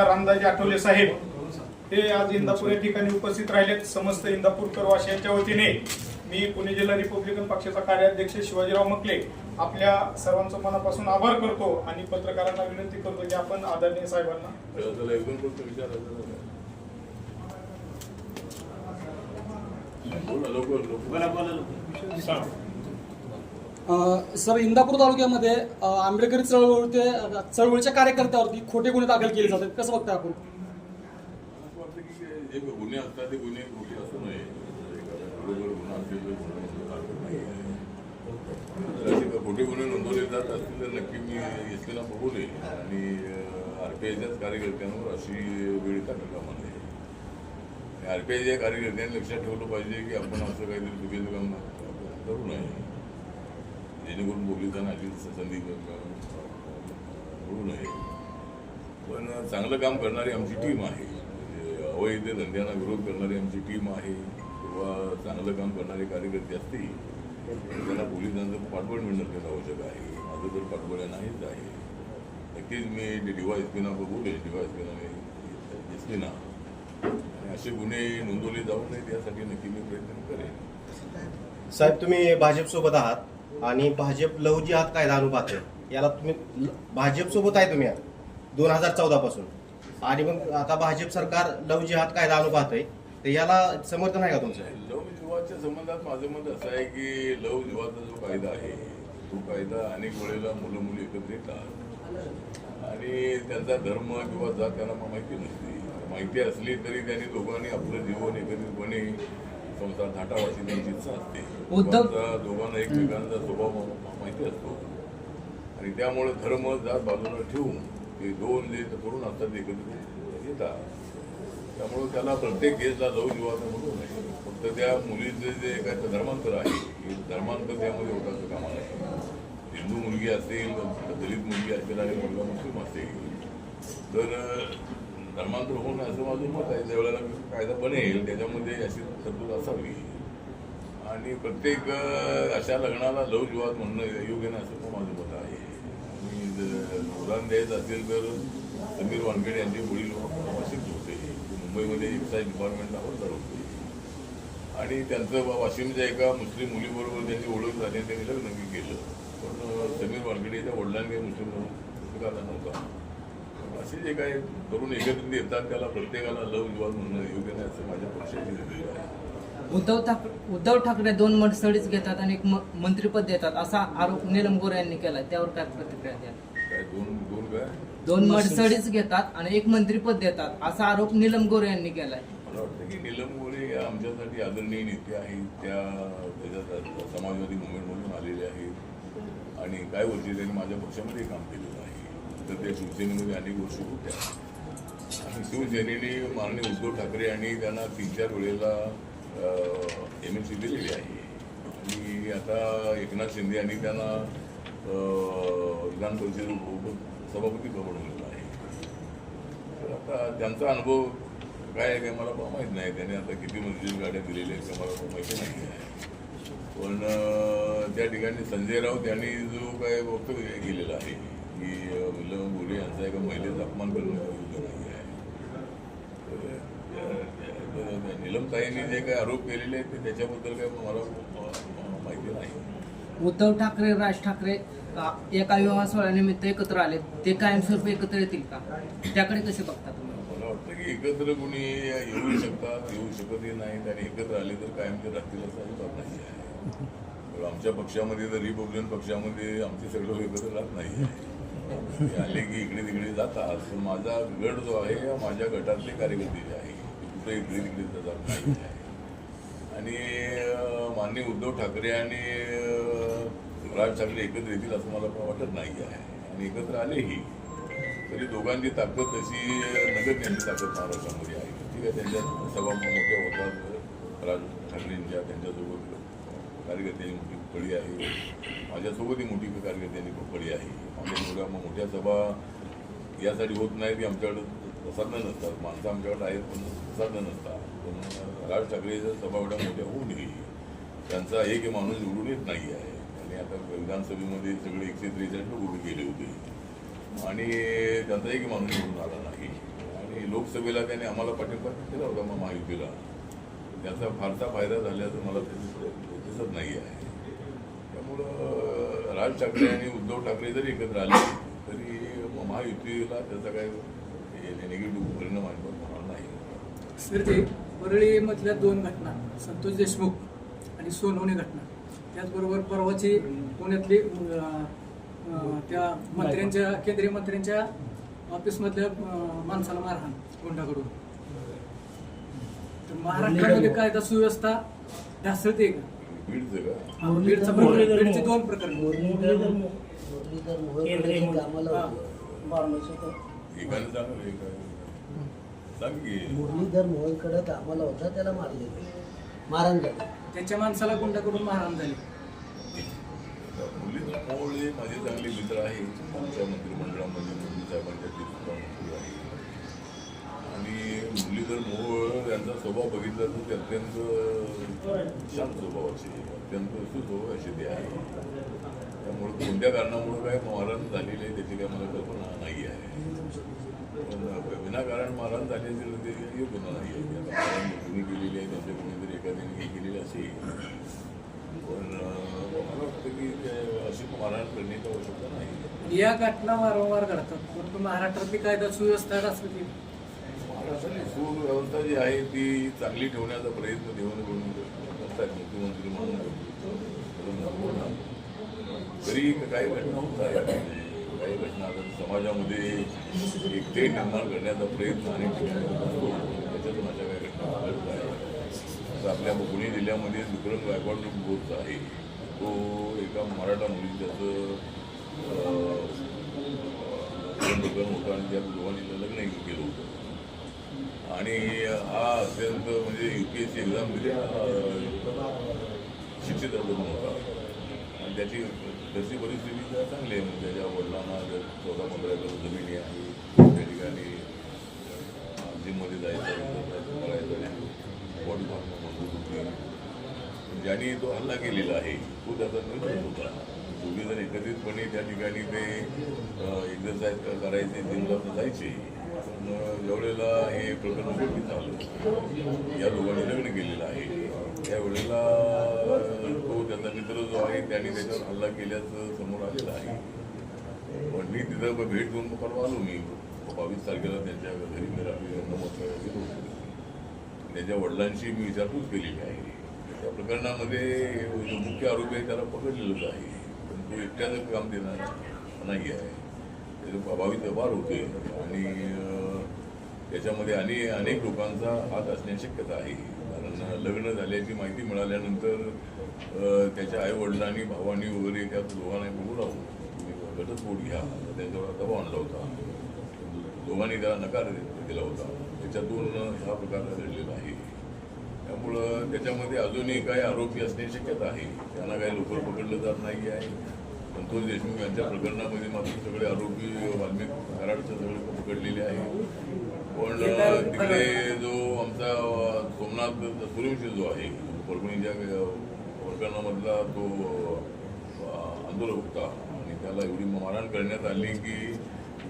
रामदाजी आठवले साहेब हे आज इंदापूर या ठिकाणी उपस्थित राहिलेत. समस्त इंदापूरकर वासियांच्या वतीने मी पुणे जिल्हा रिपब्लिकन पक्षाचा कार्याध्यक्ष शिवाजीराव मकले आपल्या सर्वांचं मनापासून आभार करतो आणि पत्रकारांना विनंती करतो की आपण आदरणीय साहेबांना त्याला एकदम फक्त विचारायचं बोला लवकर लवकर अ, सर इंदापूर तालुक्यामध्ये आंबेडकरी चळवळ ते चळवळीच्या कार्यकर्त्यावरती खोटे गुन्हे दाखल केले जातात. कसं बघताय आपण? असं वाटतं की जे गुन्हे असतात ते गुन्हे खोटे असू नये. बरोबर गुन्हा गुन्हा जर खोटे गुन्हे नोंदवले जात असतील तर नक्की मी एस पीला बघवले आणि आर पी आयच्याच कार्यकर्त्यांवर अशी वेळ टाकली कामा नये पी आयच्या कार्यकर्त्यांनी लक्षात ठेवलं पाहिजे की आपण असं काहीतरी चुकीचं काम करू नये. जेणेकरून पोलिसांना अशी संधी मिळू नये पण चांगलं काम करणारी आमची टीम आहे म्हणजे अवैध धंद्यांना विरोध करणारी आमची टीम आहे किंवा चांगलं काम करणारे कार्यकर्ते असतील त्यांना पोलिसांचं पाठबळ मिळणं त्याचं आवश्यक आहे माझं तर पाठबळ नाहीच आहे नक्कीच मी डिवाय डिवाईस पीना बोलले डिवाय एस पीना एस आणि असे गुन्हे नोंदवले जाऊ नयेत यासाठी नक्की मी प्रयत्न करेन साहेब तुम्ही भाजपसोबत आहात आणि भाजप लव जिहाद कायदा अनुपात आहे. याला तुम्ही भाजप सोबत आहे तुम्ही दोन हजार चौदा पासून. आणि मग आता भाजप सरकार लव जिहाद कायदा अनुपात आहे. तर याला समर्थन आहे का तुमचं? लव जिवाच्या संबंधात माझं मत असं आहे की लव जिवाचा जो कायदा आहे तो कायदा अनेक वेळेला मुलं मुली एकत्र येतात. आणि त्यांचा धर्म किंवा जात त्यांना माहिती नसते. माहिती असली तरी त्यांनी दोघांनी आपलं जीवन एकत्रितपणे संसार त्यांची इच्छा असते. दोघांना एकमेकांचा स्वभाव माहिती असतो. आणि त्यामुळे धर्म जात बाजूला ठेवून ते दोन जे तरुण असतात ते एकत्र येतात. त्यामुळे त्याला प्रत्येक केसला लव जीवाचं म्हणू नये फक्त त्या मुलीचं जे काय ते धर्मांतर आहे हे धर्मांतर त्यामध्ये होताचं कामा नाही हिंदू मुलगी असेल दलित मुलगी असेल आणि मुलगा मुस्लिम असेल. तर धर्मांतर होऊन असं माझं मत आहे. ज्यावेळेला कायदा बनेल त्याच्यामध्ये अशी तरतूद असावी. आणि प्रत्येक अशा लग्नाला लव जिवात म्हणणं योग्य नाही असं पण माझं मत आहे. आणि जर उदाहरण द्यायचं असेल तर समीर वानखेडे यांचे वडील वाशिम होते. मुंबईमध्ये एक्साईज डिपार्टमेंटला हवालदार होते. आणि त्यांचं वाशिमच्या एका मुस्लिम मुलीबरोबर त्यांची ओळख झाली आणि त्यांनी लग्न केलं. पण समीर समीर वानखेडेच्या वडिलांनी मुस्लिम म्हणून आला नव्हता. असे जे काही तरुण एकत्रित येतात त्याला प्रत्येकाला लव जिवात म्हणणं योग्य नाही असं माझ्या पक्षाची निर्णय आहे. उद्धव ठाकरे उद्धव ठाकरे दोन मडसळीच घेतात आणि एक मंत्रिपद देतात असा आरोप नीलम गोरे यांनी केलाय. त्यावर काय प्रतिक्रिया द्या काय दोन दोन काय? घेतात आणि एक मंत्रिपद देतात असा आरोप नीलम गोरे यांनी केलाय. मला वाटतं की नीलम गोरे या आमच्यासाठी आदरणीय नेते आहेत त्या त्याच्यात समाजवादी मुवमेंटमधून आलेले आहेत. आणि काही वर्षी त्यांनी माझ्या पक्षामध्ये काम आहे तर त्या शिवसेनेमध्ये अनेक वर्ष होत्या. आणि शिवसेनेने माननीय उद्धव ठाकरे आणि त्यांना तीन चार वेळेला एम एस सी दिलेली आहे. आणि आता एकनाथ शिंदे यांनी त्यांना विधान परिषद सभापती बनवलेलं आहे. तर आता त्यांचा अनुभव काय आहे काय मला पण माहीत नाही. त्याने आता किती मंजिल गाड्या दिलेल्या आहेत मला पण माहिती नाही. आहे पण त्या ठिकाणी संजय राऊत यांनी जो काय वक्तव्य केलेलं आहे की अं, विल्यम गोरे यांचा एका महिलेचा अपमान करणं योग्य नाही आहे. तर, अं, नीलमताईंनी जे काही आरोप केलेले आहेत ते त्याच्याबद्दल काय मला माहिती नाही. उद्धव ठाकरे राज ठाकरे एका विवाह सोहळ्यानिमित्त एकत्र आले ते कायमस्वरूपी एकत्र येतील का? त्याकडे कसे बघता तुम्ही? मला वाटतं की एकत्र कोणी येऊ शकतात येऊ शकतही नाहीत आणि एकत्र आले तर कायम ते राहतील असं अजिबात नाही आहे. आमच्या पक्षामध्ये तर रिपब्लिकन पक्षामध्ये आमचे सगळे एकत्र राहत नाही ते आले की इकडे तिकडे जातात. पण माझा गट जो आहे हा माझ्या गटातले कार्यकर्ते जे आहे. कुठे इकडे तिकडे जातात नाही. आहे आणि माननीय उद्धव ठाकरे आणि राज ठाकरे एकत्र येतील असं मला वाटत नाही आहे. आणि एकत्र आलेही तरी दोघांची ताकद तशी नगर यांची ताकद महाराष्ट्रामध्ये आहे. ठीक आहे त्यांच्या सभा मोठ्या होतात राज ठाकरेंच्या त्यांच्यासोबत. कार्यकर्त्यांनी मोठी फळी आहे. माझ्यासोबतही मोठी कार्यकर्त्यांनी पकडी आहे. आमच्या एवढ्या मोठ्या सभा यासाठी होत नाही की आमच्याकडं प्रसाधनं नसतात. माणसं आमच्याकडे आहेत पण प्रसाधनं नसतात. पण राज ठाकरेच्या सभा एवढ्या मोठ्या होऊनही त्यांचा एक माणूस निवडून येत नाही आहे. आणि आता विधानसभेमध्ये सगळे एकशे त्रेचाळीस लोक उभे केले होते. आणि त्यांचा एक माणूस निवडून आला नाही. आणि आणि लोकसभेला त्याने आम्हाला पाठिंबा केला होता मग महायुतीला. त्याचा फारसा फायदा झाल्याचं मला त्याची दिसत नाही आहे त्यामुळं राज ठाकरे आणि उद्धव ठाकरे जरी एकत्र आले तरी महायुतीला त्याचा काय निगेटिव्ह परिणाम अजिबात होणार नाही. सर ते परळीमधल्या दोन घटना संतोष देशमुख आणि सोनवणे घटना त्याचबरोबर परवाची पुण्यातली त्या मंत्र्यांच्या केंद्रीय मंत्र्यांच्या ऑफिसमधल्या माणसाला मारहाण गुंडाकडून. तर महाराष्ट्रामध्ये कायदा सुव्यवस्था ढासळते का? बीडचं का? बीडचं प्रकरण बीडचे दोन प्रकरण मुरलीधर मुरलीधर मोहोळकडे जे कामाला होते. एकाने सांगा एका सांग की. मुरलीधर मोहोळकडे कामाला होता त्याला मारले मारण झाले. त्याच्या माणसाला गुंडाकडून मारहाण झाली. मुरलीधर मोहोळ हे माझे चांगले मित्र आहे. आमच्या मंत्रिमंडळामध्ये मोदी साहेबांच्या ते सुद्धा मंत्री आहे. आणि मुरलीधर मोहोळ यांचा स्वभाव बघितला तर ते अत्यंत शांत स्वभावाचे अत्यंत सुस्वभावाचे ते आहे त्यामुळे कोणत्या कारणामुळे काय मारण झालेलं आहे त्याची काय मला कल्पना नाही आहे पण विनाकारण मारहाण झाले असेल ते योग्य नाही आहे आता कोणी केलेली आहे त्यांच्या कोणीतरी एखाद्याने हे केलेली असेल पण मला वाटतं की ते अशी मारहाण करण्याची आवश्यकता नाही या घटना वारंवार घडतात. परंतु महाराष्ट्रातली कायदा सुव्यवस्था ढासळते महाराष्ट्राची सुव्यवस्था जी आहे ती चांगली ठेवण्याचा प्रयत्न देवेंद्र फडणवीस करतात मुख्यमंत्री म्हणून तरी काही घटना होत आहेत काही घटना आता समाजामध्ये एक ते निर्माण करण्याचा प्रयत्न अनेक ठिकाणी त्याच्यात माझ्या त्याच्यातून काही घटना घडत आहे आता आपल्या पुणे जिल्ह्यामध्ये विक्रम गायकवाड जो आहे तो एका मराठा मुली त्याचं अं, प्रकरण होतं आणि त्या दोघांनी लग्न केलं होतं. आणि हा अत्यंत म्हणजे U P S C exam शिक्षित तरुण होता आणि त्याची तशी परिस्थिती तर चांगली आहे. म्हणजे त्याच्या वडिलांना जर चौदा पंधरा एकर जमिनी आहे त्या ठिकाणी जिममध्ये जायचं करायचं नाही बॉडी फार्म मजबूत होती ज्यांनी तो हल्ला केलेला आहे तो त्याचा निर्णय होता. दोघे जण एकत्रितपणे त्या ठिकाणी ते एक्झरसाईज करायचे जिमला तर जायचे. मग ज्यावेळेला हे प्रकरण उघडकीस चालू या दोघांनी लग्न केलेलं आहे. त्यावेळेला तो त्याचा मित्र जो आहे त्याने त्याच्यावर हल्ला केल्याचं समोर आलेलं आहे. पण मी तिथं भेट देऊन परवा आलो मी बावीस तारखेला त्यांच्या घरी मी नमस्कार गेलो त्याच्या वडिलांशी मी विचारपूस केलेली आहे. त्या प्रकरणामध्ये जो मुख्य आरोपी आहे त्याला पकडलेलंच आहे. म्हणजे पण तो काम देणार नाही आहे. त्याचे प्रभावी व्यवहार होते. आणि त्याच्यामध्ये आणि अनेक लोकांचा हात असण्याची शक्यता आहे. कारण लग्न झाल्याची माहिती मिळाल्यानंतर त्याच्या आईवडिलांनी भावांनी वगैरे त्या दोघांना बोलू लावून तुम्ही घटस्फोट घ्या. त्यांच्यावर दबाव आणला होता. दोघांनी त्याला नकार दिला होता. त्याच्यातून हा प्रकार घडलेला आहे. त्यामुळं त्याच्यामध्ये अजूनही काही आरोपी असण्याची शक्यता आहे. त्यांना काही लवकर पकडलं जात नाही आहे. संतोष देशमुख यांच्या प्रकरणामध्ये मात्र सगळे आरोपी वाल्मिक कराडचे सगळे पकडलेले आहे. पण तिकडे जो आमचा सोमनाथ सूर्यवंशी जो आहे परभणीच्या प्रकरणामधला तो आंदोलक होता. आणि त्याला एवढी मारहाण करण्यात आली की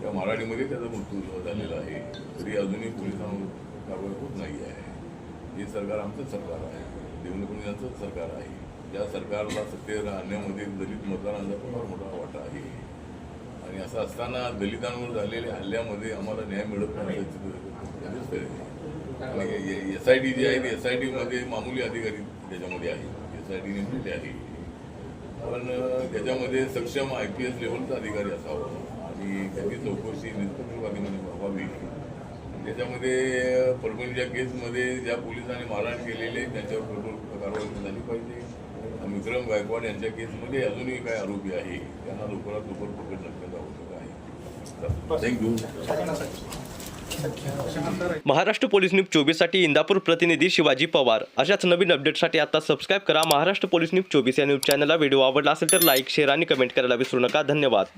त्या मारहाणीमध्ये त्याचा मृत्यू झालेला आहे. तरी अजूनही पोलिसांवर कारवाई होत नाही आहे. हे सरकार आमचं सरकार आहे. देवेंद्र यांचंच सरकार आहे. ज्या सरकारला सत्तेवर आणण्यामध्ये दलित मतदारांचा फार मोठा वाटा आहे. आणि असं असताना दलितांवर झालेल्या हल्ल्यामध्ये आम्हाला न्याय मिळत नाही आणि एस आय टी जी आहे ती एस आय टीमध्ये मामुली अधिकारी त्याच्यामध्ये आहे. एस आय टीने नेमलेले आहे. पण त्याच्यामध्ये सक्षम आय पी एस लेवलचा अधिकारी असावा. आणि त्याची चौकशी निष्पक्षपातीमध्ये व्हावी. त्याच्यामध्ये परभणीच्या केसमध्ये ज्या पोलिसांनी मारहाण केलेले त्यांच्यावर कठोर कारवाई झाली पाहिजे. विक्रम गायकवाड यांच्या केसमध्ये अजूनही काय आरोपी आहे. त्यांना लवकरात लवकर पकड अत्यंत आवश्यक आहे. Thank you Maharashtra police news चोवीससाठी इंदापूर प्रतिनिधी शिवाजी पवार. अशाच नवीन अपडेटसाठी आता सबस्क्राईब करा. महाराष्ट्र पोलीस न्यूज चोवीस या न्यूज चॅनलला व्हिडिओ आवडला असेल तर लाईक शेअर आणि कमेंट करायला विसरू नका. धन्यवाद.